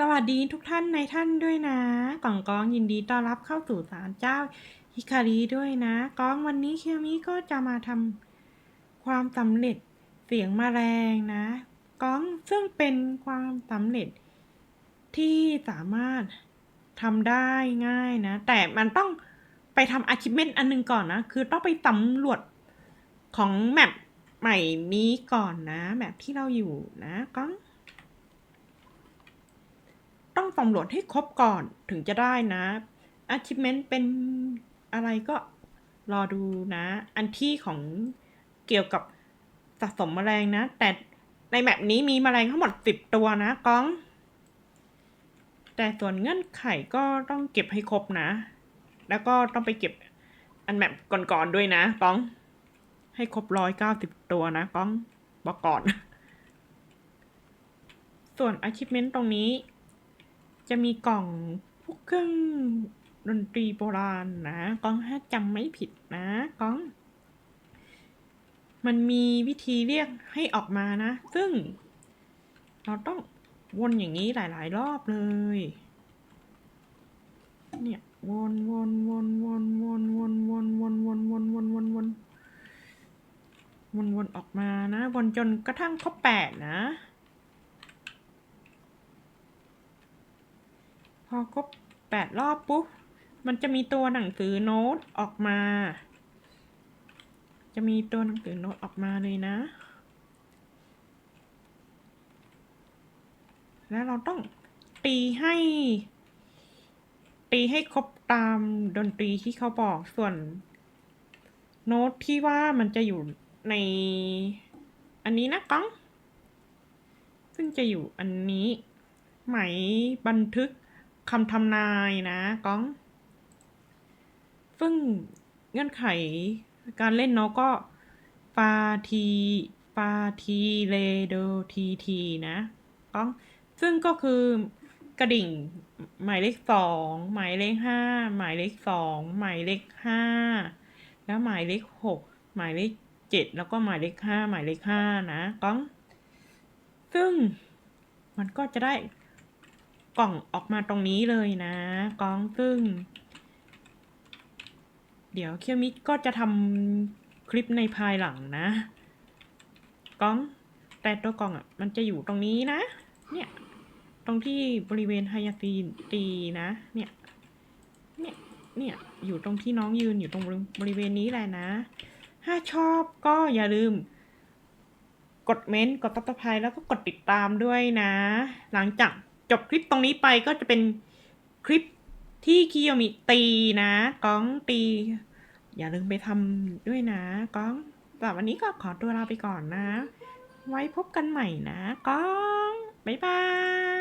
สวัสดีทุกท่านในท่านด้วยนะก่องกองยินดีต้อนรับเข้าสู่ศาลเจ้าฮิคาริด้วยนะกองวันนี้เคียวมิก็จะมาทำความสำเร็จเสียงมแมลงนะกองซึ่งเป็นความสำเร็จที่สามารถทำได้ง่ายนะ แต่มันต้องไปทำ achievement อันหนึงก่อนนะ คือต้องไปสำรวจของแมปใหม่นี้ก่อนนะแมปที่เราอยู่นะกอง ต้องสำรวจให้ครบก่อนถึงจะได้นะ achievement เป็นอะไรก็รอดูนะ อันที่ของเกี่ยวกับสะสมแมลงนะ แต่ในแบบนี้มีแมลงทั้งหมดสิบตัวนะก้อง แต่ส่วนเงื่อนไขก็ต้องเก็บให้ครบนะ แล้วก็ต้องไปเก็บอันแบบก่อนๆด้วยนะก้อง ให้ครบร้อยเก้าสิบตัวนะก้องบอกก่อน ส่วน achievement ตรงนี้ จะมีกล่องพวกเครื่องดนตรีโบราณนะก้องถ้าจำไม่ผิดนะก้อง มันมีวิธีเรียกให้ออกมานะ ซึ่ง เราต้องวนอย่างนี้หลายๆ รอบเลย เนี่ยวนวนวนวนวนวนวนวนวนวนวนวนวนวนวนออกมานะ วนจนกระทั่งครบแปดนะ อครบแปดรอบปุ๊บ มันจะมีตัวหนังสือโน้ตออกมา จะมีตัวหนังสือโน้ตออกมาเลยนะ แล้วเราต้องตีให้ ตีให้ครบตามดนตรีที่เขาบอกส่วน โน้ตที่ว่ามันจะอยู่ในอันนี้นะก้อง ซึ่งจะอยู่อันนี้ ไหมบันทึก คำทำนายนะก้อง ซึ่งเงื่อนไขการเล่นเนาะก็ฟาทีฟาทีเลโดทีทีนะก้อง ซึ่งก็คือกระดิ่งหมายเลขสองหมายเลขห้าหมายเลขสองหมายเลขห้าแล้วหมายเลขหกหมายเลขเจ็ดแล้วก็หมายเลขห้าหมายเลขห้านะก้อง ซึ่งมันก็จะได้ กล่องออกมาตรงนี้เลยนะกล้องซึ่งเดี๋ยวเคียวมิก็จะทำคลิปในภายหลังนะกล้อง แต่ตัวกล่องอะ มันจะอยู่ตรงนี้นะ เนี่ย ตรงที่บริเวณไฮยาซีนตีนะ เนี่ย เนี่ย เนี่ย อยู่ตรงที่น้องยืนอยู่ตรงบริเวณนี้แหละนะ ถ้าชอบก็อย่าลืมกดเม้นต์กดตับตะไคร้แล้วก็กดติดตามด้วยนะ หลังจาก จบคลิปตรงนี้ไปก็จะเป็นคลิปที่คิโยมิตีนะก้องตี อย่าลืมไปทำด้วยนะก้องแต่วันนี้ก็ขอตัวลาไปก่อนนะ ไว้พบกันใหม่นะก้อง บ๊ายบาย